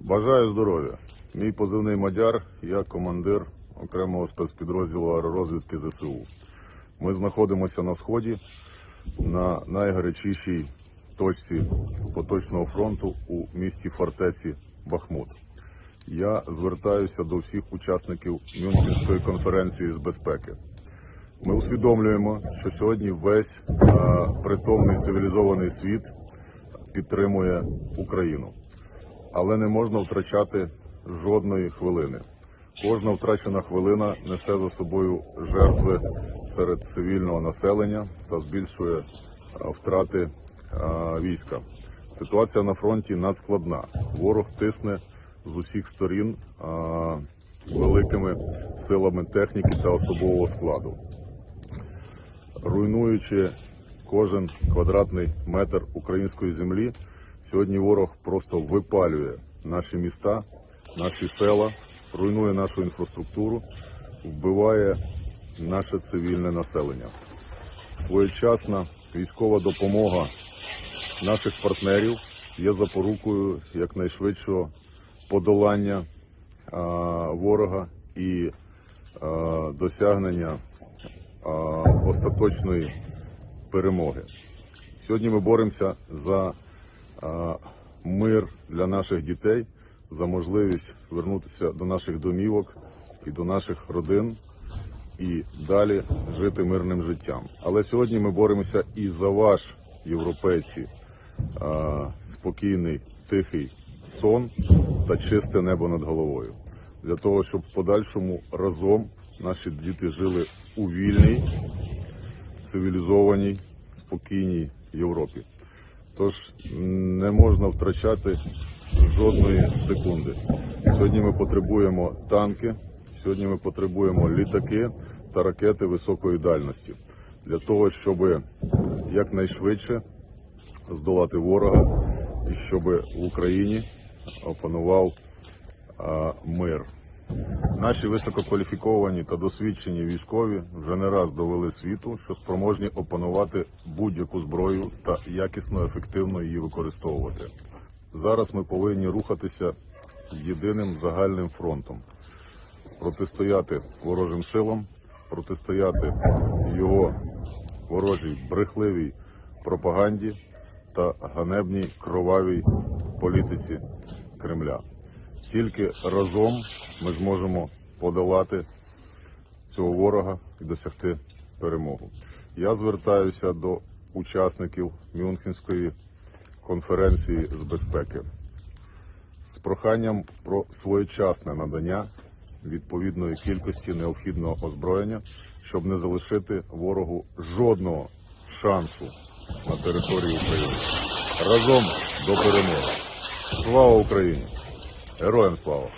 Бажаю здоров'я. Мій позивний Мадяр, я командир окремого спецпідрозділу аеророзвідки ЗСУ. Ми знаходимося на сході на найгарячішій точці поточного фронту у місті фортеці Бахмут. Я звертаюся до всіх учасників Мюнхенської конференції з безпеки. Ми усвідомлюємо, що сьогодні весь е, притомний цивілізований світ підтримує Україну але не можна втрачати жодної хвилини. Кожна втрачена хвилина несе за собою жертви серед цивільного населення та збільшує втрати війська. Ситуація на фронті надскладна. Ворог тисне з усіх сторін великими силами техніки та особового складу руйнуючи кожен квадратний метр української землі, сьогодні ворог просто випалює наші міста, наші села, руйнує нашу інфраструктуру, вбиває наше цивільне населення. Своєчасна військова допомога наших партнерів є запорукою якнайшвидшого подолання а, ворога і а, досягнення а, остаточної перемоги. Сьогодні ми боремося за мир для наших дітей, за можливість вернутися до наших домівок і до наших родин і далі жити мирним життям. Але сьогодні ми боремося і за ваш, європейці, спокійний, тихий сон та чисте небо над головою. Для того, щоб в подальшому разом наші діти жили у вільній, цивілізованій, спокійній Європі. Тож не можна втрачати жодної секунди. Сьогодні ми потребуємо танки, сьогодні ми потребуємо літаки та ракети високої дальності для того, щоб якнайшвидше здолати ворога і щоб в Україні опанував мир. Наші висококваліфіковані та досвідчені військові вже не раз довели світу, що спроможні опанувати будь-яку зброю та якісно ефективно її використовувати. Зараз ми повинні рухатися єдиним загальним фронтом, протистояти ворожим силам, протистояти його ворожій брехливій пропаганді та ганебній кровавій політиці Кремля. Тільки разом ми зможемо подолати цього ворога і досягти перемогу. Я звертаюся до учасників Мюнхенської конференції з безпеки з проханням про своєчасне надання відповідної кількості необхідного озброєння, щоб не залишити ворогу жодного шансу на території України. Разом до перемоги. Слава Україні! Героям слава!